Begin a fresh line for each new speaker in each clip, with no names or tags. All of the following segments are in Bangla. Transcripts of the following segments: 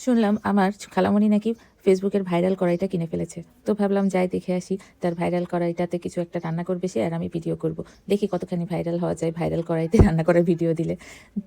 শুনলাম আমার খালামণি নাকি ফেসবুকের ভাইরাল কড়াইটা কিনে ফেলেছে। তো ভাবলাম যাই দেখে আসি, তার ভাইরাল কড়াইটাতে কিছু একটা রান্না করবে সে আর আমি ভিডিও করব। দেখি কতখানি ভাইরাল হওয়া যায় ভাইরাল কড়াইতে রান্না করার ভিডিও দিলে।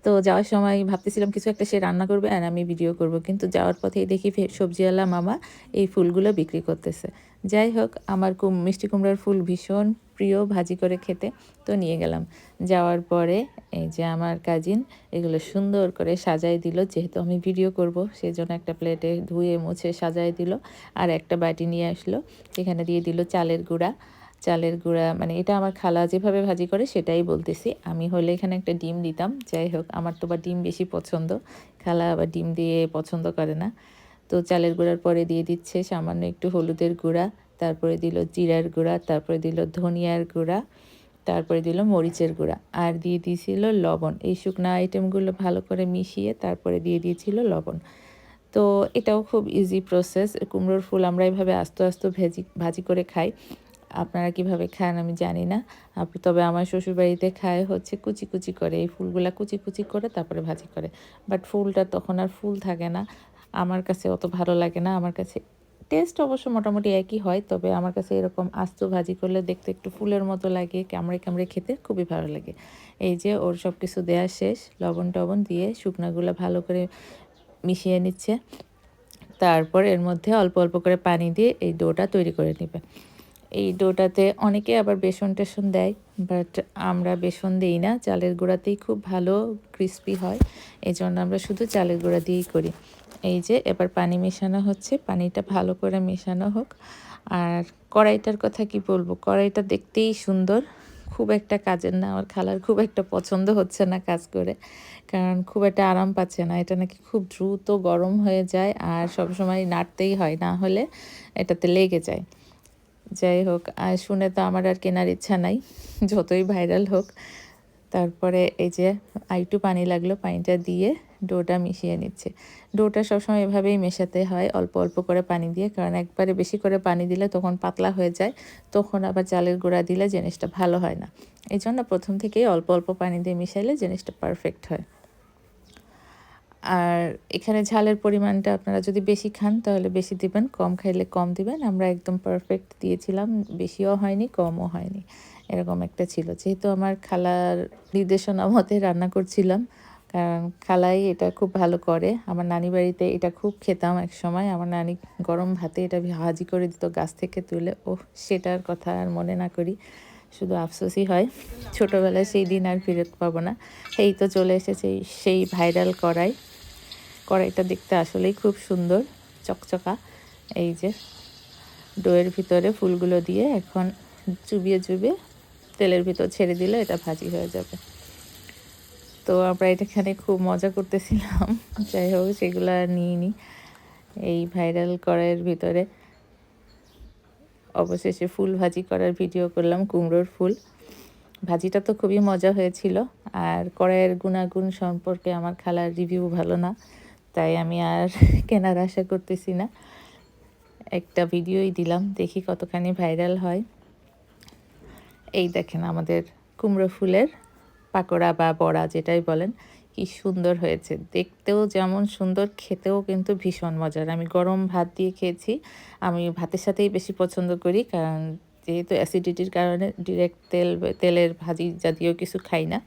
তো যাওয়ার সময় ভাবতেছিলাম কিছু একটা সে রান্না করবে আর আমি ভিডিও করব, কিন্তু যাওয়ার পথেই দেখি সবজিওয়ালা মামা এই ফুলগুলো বিক্রি করতেছে। যাই হোক, আমার কুম মিষ্টি কুমড়ার ফুল ভীষণ প্রিয়, ভাজি করে খেতে। তো নিয়ে গেলাম। যাওয়ার পরে এই যে আমার কাজিন, এগুলো সুন্দর করে সাজাই দিল, যেহেতু আমি ভিডিও করব, সেজন্য একটা প্লেটে ধুয়ে মুছে সাজাই দিল। আর একটা বাটি নিয়ে আসলো। এখানে দিয়ে দিল চালের গুঁড়া। চালের গুঁড়া মানে এটা আমার খালা যেভাবে ভাজি করে সেটাই বলতেছি। আমি হলে এখানে একটা ডিম দিতাম। যাই হোক, আমার তো বা ডিম বেশি পছন্দ। খালা আবার ডিম দিয়ে পছন্দ করে না। তো চালের গুঁড়ার পরে দিয়ে দিচ্ছে সামান্য একটু হলুদের গুঁড়া। তারপরে দিল জিরার গুঁড়া, তারপরে দিল ধনিয়ার গুঁড়া, তারপরে দিল মরিচের গুঁড়া। আর দিয়ে দিয়েছিল লবণ। এই শুকনো আইটেমগুলো ভালো করে মিশিয়ে তারপরে দিয়ে দিয়েছিল লবণ। তো এটাও খুব ইজি প্রসেস কুমড়োর ফুল আমরা এভাবে আস্তে আস্তে ভেজি, ভাজি করে খাই। আপনারা কীভাবে খান আমি জানি না। তবে আমার শ্বশুরবাড়িতে খায় হচ্ছে কুচি কুচি করে। এই ফুলগুলা কুচি কুচি করে তারপরে ভাজি করে। বাট ফুলটা তখন আর ফুল থাকে না। আমার কাছে অত ভালো লাগে না। আমার কাছে টেস্ট অবশ্য মোটামুটি একই হয়। তবে আমার কাছে এরকম আস্ত ভাজি করলে দেখতে একটু ফুলের মতো লাগে। কামড়ে কামড়ে খেতে খুবই ভালো লাগে। এই যে ওর সব কিছু দেওয়া শেষ। লবণ টবণ দিয়ে শুকনাগুলো ভালো করে মিশিয়ে নিচ্ছে। তারপর এর মধ্যে অল্প অল্প করে পানি দিয়ে এই ডোটা তৈরি করে নেবে। এই ডোটাতে অনেকে আবার বেসন টেসন দেয়, বাট আমরা বেসন দিই না, চালের গুঁড়াতেই খুব ভালো, ক্রিস্পি হয়। এই জন্য আমরা শুধু চালের গুঁড়া দিয়েই করি। এই যে এবার পানি মেশানো হচ্ছে, পানিটা ভালো করে মেশানো হোক। আর কড়াইটার কথা কি বলব? কড়াইটা দেখতেই সুন্দর। খুব একটা কাজের না, আমার খালার খুব একটা পছন্দ হচ্ছে না কাজ করে। কারণ খুব একটা আরাম পাচ্ছে না, এটা নাকি খুব দ্রুত গরম হয়ে যায় আর সবসময় নাড়তেই হয়, না হলে এটাতে লেগে যায়। যাই হোক আর শুনে তো আমার আর কেনার ইচ্ছা নাই, যতই ভাইরাল হোক। তারপরে এই যে আরেকটু পানি লাগল, পানিটা দিয়ে ডোটা মিশিয়ে নিচ্ছে। ডোটা সবসময় এভাবেই মেশাতে হয়, অল্প অল্প করে পানি দিয়ে। কারণ একবারে বেশি করে পানি দিলে তখন পাতলা হয়ে যায়, তখন আবার চালের গুঁড়া দিলে জিনিসটা ভালো হয় না। এই জন্য প্রথম থেকেই অল্প অল্প পানি দিয়ে মিশাইলে জিনিসটা পারফেক্ট হয়। আর এখানে ঝালের পরিমাণটা আপনারা যদি বেশি খান, তাহলে বেশি দিবেন, কম খাইলে কম দিবেন। আমরা একদম পারফেক্ট দিয়েছিলাম, বেশিও হয়নি, কমও হয়নি, এরকম একটা ছিল। যেহেতু আমার খালার নির্দেশনা মতে রান্না করছিলাম, কারণ খালাই এটা খুব ভালো করে। আমার নানি বাড়িতে এটা খুব খেতাম এক সময় আমার নানি গরম ভাতে এটা ভাজি করে দিত গাছ থেকে তুলে। ও সেটার কথা আর মনে না করি। শুধু আফসোসই হয়। ছোটোবেলায় সেই দিন আর ফেরত পাবো না। এই তো চলে এসেছে সেই ভাইরাল কড়াই। কড়াইটা দেখতে আসলেই খুব সুন্দর, চকচকা। এই যে ডোয়ের ভিতরে ফুলগুলো দিয়ে এখন চুবিয়ে চুবিয়ে তেলের ভিতর ছেড়ে দিলে এটা ভাজি হয়ে যাবে। তো আমরা এটাখানে খুব মজা করতেছিলাম, যাই হোক সেগুলো আর নিইনি এই ভাইরাল কড়াইয়ের ভিতরে অবশেষে ফুল ভাজি করার ভিডিও করলাম, কুমড়োর ফুল। ভাজিটা তো খুবই মজা হয়েছিল, আর কড়াইয়ের গুণাগুণ সম্পর্কে আমার খালার রিভিউ ভালো না। তাই আমি আর কেনার আশা করতেছি না। একটা ভিডিওই দিলাম, দেখি কতখানি ভাইরাল হয়। এই দেখেন আমাদের কুমড়ো ফুলের পাকোড়া বা বড়া যেটাই বলেন, কি সুন্দর হয়েছে। দেখতেও যেমন সুন্দর, খেতেও কিন্তু ভীষণ মজার। আমি গরম ভাত দিয়ে খেয়েছি, আমি ভাতের সাথেই বেশি পছন্দ করি, কারণ যেহেতু অ্যাসিডিটির কারণে ডিরেক্ট তেল, তেলের ভাজি জাতীয় কিছু খাই না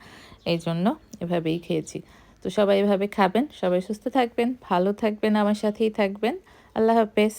এই জন্য এভাবেই খেয়েছি। তো সবাই এভাবে খাবেন সবাই সুস্থ থাকবেন ভালো থাকবেন আমার সাথেই থাকবেন। আল্লাহ হাফেজ।